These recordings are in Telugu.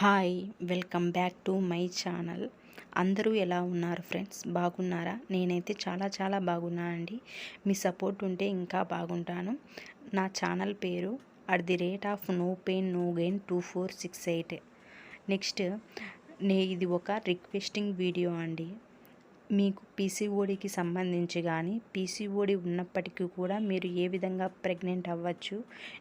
Hi welcome back to my channel. అందరూ ఎలా ఉన్నారు ఫ్రెండ్స్? బాగున్నారా? నేనైతే చాలా చాలా బాగున్నా అండి. మీ సపోర్ట్ ఉంటే ఇంకా బాగుంటాను. నా ఛానల్ పేరు at the rate of no pain no gain two four six eight. Next నే ఇది ఒక రిక్వెస్టింగ్ వీడియో అండి. మీకు పీసీఓడికి సంబంధించి కానీ పీసీఓడి ఉన్నప్పటికీ కూడా మీరు ఏ విధంగా ప్రెగ్నెంట్ అవ్వచ్చు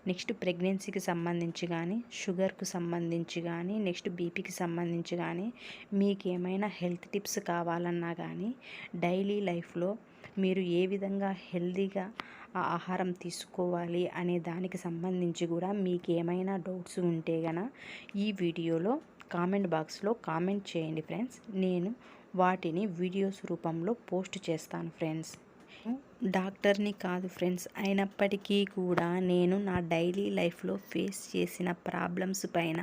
నెక్స్ట్ ప్రెగ్నెన్సీకి సంబంధించి కానీ షుగర్కు సంబంధించి కానీ నెక్స్ట్ బీపీకి సంబంధించి కానీ మీకు ఏమైనా హెల్త్ టిప్స్ కావాలన్నా కానీ డైలీ లైఫ్లో మీరు ఏ విధంగా హెల్తీగా ఆహారం తీసుకోవాలి అనే దానికి సంబంధించి కూడా మీకు ఏమైనా డౌట్స్ ఉంటే గన ఈ వీడియోలో కామెంట్ బాక్స్లో కామెంట్ చేయండి ఫ్రెండ్స్. నేను వాటిని వీడియోస్ రూపంలో పోస్ట్ చేస్తాను ఫ్రెండ్స్. డాక్టర్ని కాదు ఫ్రెండ్స్ అయినప్పటికీ కూడా నేను నా డైలీ లైఫ్లో ఫేస్ చేసిన ప్రాబ్లమ్స్ పైన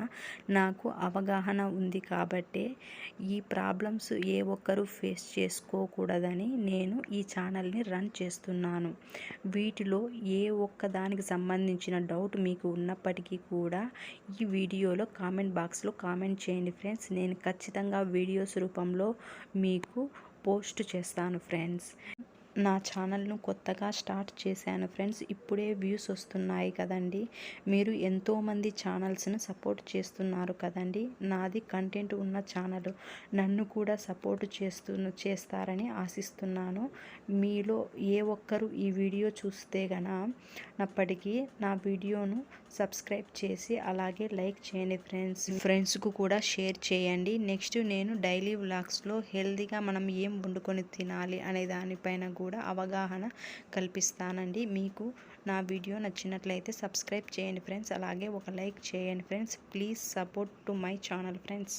నాకు అవగాహన ఉంది కాబట్టే ఈ ప్రాబ్లమ్స్ ఏ ఒక్కరు ఫేస్ చేసుకోకూడదని నేను ఈ ఛానల్ని రన్ చేస్తున్నాను. వీటిలో ఏ ఒక్క దానికి సంబంధించిన డౌట్ మీకు ఉన్నప్పటికీ కూడా ఈ వీడియోలో కామెంట్ బాక్స్లో కామెంట్ చేయండి ఫ్రెండ్స్. నేను ఖచ్చితంగా వీడియోస్ రూపంలో మీకు పోస్ట్ చేస్తాను ఫ్రెండ్స్. నా ఛానల్ను కొత్తగా స్టార్ట్ చేశాను ఫ్రెండ్స్. ఇప్పుడే వ్యూస్ వస్తున్నాయి కదండి. మీరు ఎంతోమంది ఛానల్స్ను సపోర్ట్ చేస్తున్నారు కదండి. నాది కంటెంట్ ఉన్న ఛానల్. నన్ను కూడా సపోర్ట్ చేస్తు చేస్తారని ఆశిస్తున్నాను. మీలో ఏ ఒక్కరు ఈ వీడియో చూస్తే గనప్పటికీ నా వీడియోను సబ్స్క్రైబ్ చేసి అలాగే లైక్ చేయండి ఫ్రెండ్స్. ఫ్రెండ్స్కు కూడా షేర్ చేయండి. నెక్స్ట్ నేను డైలీ వ్లాగ్స్లో హెల్తీగా మనం ఏం వండుకొని తినాలి అనే దానిపైన కూడా అవగాహన కల్పిస్తానండి. మీకు నా వీడియో నచ్చినట్లయితే సబ్స్క్రైబ్ చేయండి ఫ్రెండ్స్. అలాగే ఒక లైక్ చేయండి friends. Please support to my channel friends.